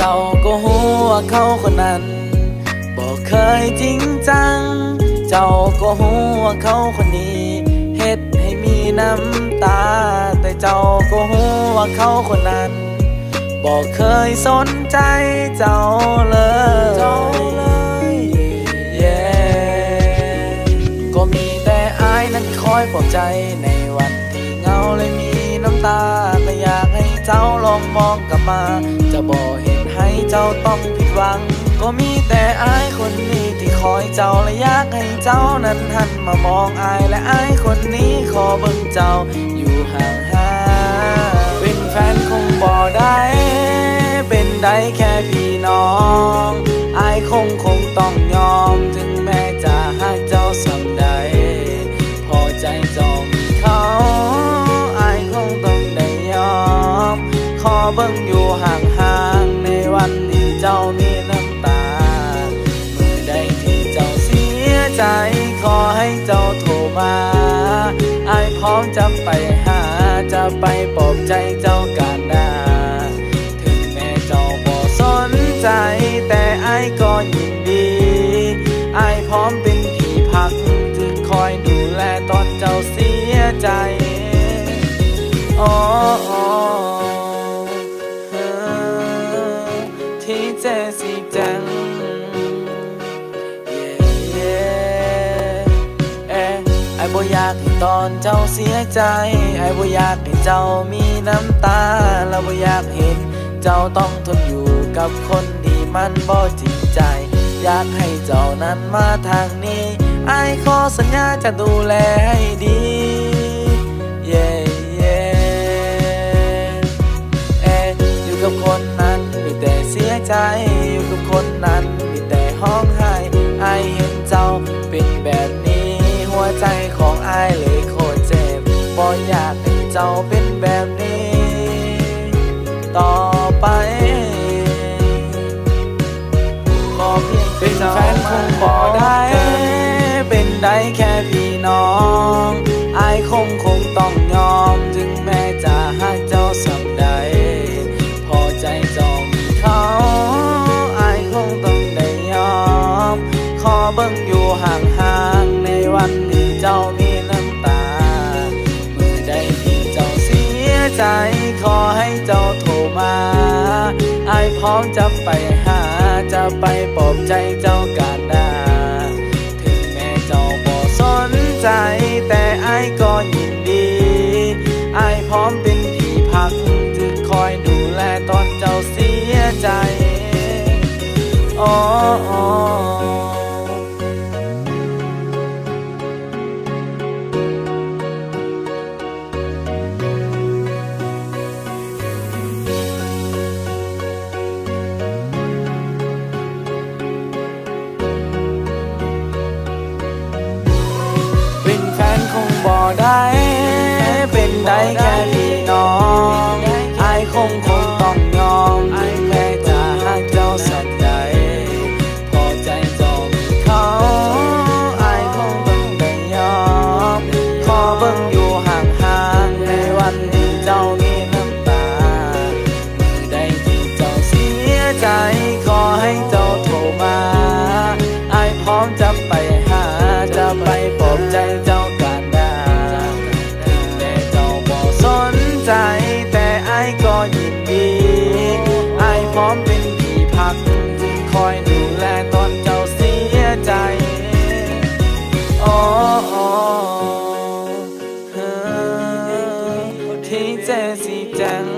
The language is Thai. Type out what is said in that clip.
เจ้าก็หัวเขาคนนั้นบอกเคยจริงจัง เจ้าก็หัวเขาคนนี้เฮ็ดให้มีน้ำตา แต่เจ้าก็หัวเขาคนนั้นบอกเคยสนใจเจ้าเลย นั้นคอยปลอบใจในวันที่เหงาเลยมีน้ำตาก็อยากให้เจ้าลองมองกลับมา จะบอกเห็นให้เจ้าต้องผิดหวัง ก็มีแต่อายคนนี้ที่คอยเจ้าและอยากให้เจ้านั้นหันมามองอายและอายคนนี้ขอเบิ่งเจ้าอยู่ห่างหางๆเป็นแฟนคงบ่ได้ เป็นได้แค่พี่น้อง อายคงคงต้องยอมถึงแม้จะหากเจ้าสัมใขอเบิ่งอยู่ห่างๆในวันที่เจ้ามีน้ำตา เมื่อใดที่เจ้าเสียใจ ขอให้เจ้าโทรมาอายพร้อมจะไปหา จะไปปลอบใจเจ้ากันดาถึงแม้เจ้าบ่สนใจ แต่อายก็ยินดีอายพร้อมเป็นที่พักถึงคอยดูแลตอนเจ้าเสียใจโอ้ อยากให้ตอนเจ้าเสียใจไอ้บ่อยากให้เจ้ามีน้ำตา แล้วบ่อยากเห็น เจ้าต้องทนอยู่กับคนที่มันบ่จริงใจ อยากให้เจ้านั้นมาทางนี้ไอ้ขอสัญญาจะดูแลให้ดี เย่เย่เอ๊อยู่กับคนนั้นมีแต่เสียใจ อยู่กับคนนั้นมีแต่ห้อง จ้าเป็นแบบนี้ ต่อไป ขอเพียงเป็นแฟนคงบ่ได้ เป็นได้แค่พี่น้องอายคงคงต้องยอม ถึงแม้จะหากเจ้าสัมใด พอใจเจ้ามีเขาอายคงต้องได้ยอม ขอเบิ่งอยู่ห่างๆในวันที่เจ้ามี ใจขอให้เจ้าโทรมาอายพร้อมจะไปหา จะไปปลอบใจเจ้ากันดาถึงแม้เจ้าบ่สนใจ แต่อายก็ยินดีอายพร้อมเป็นที่พักถึงคอยดูแลตอนเจ้าเสียใจอ้โอ้ อ down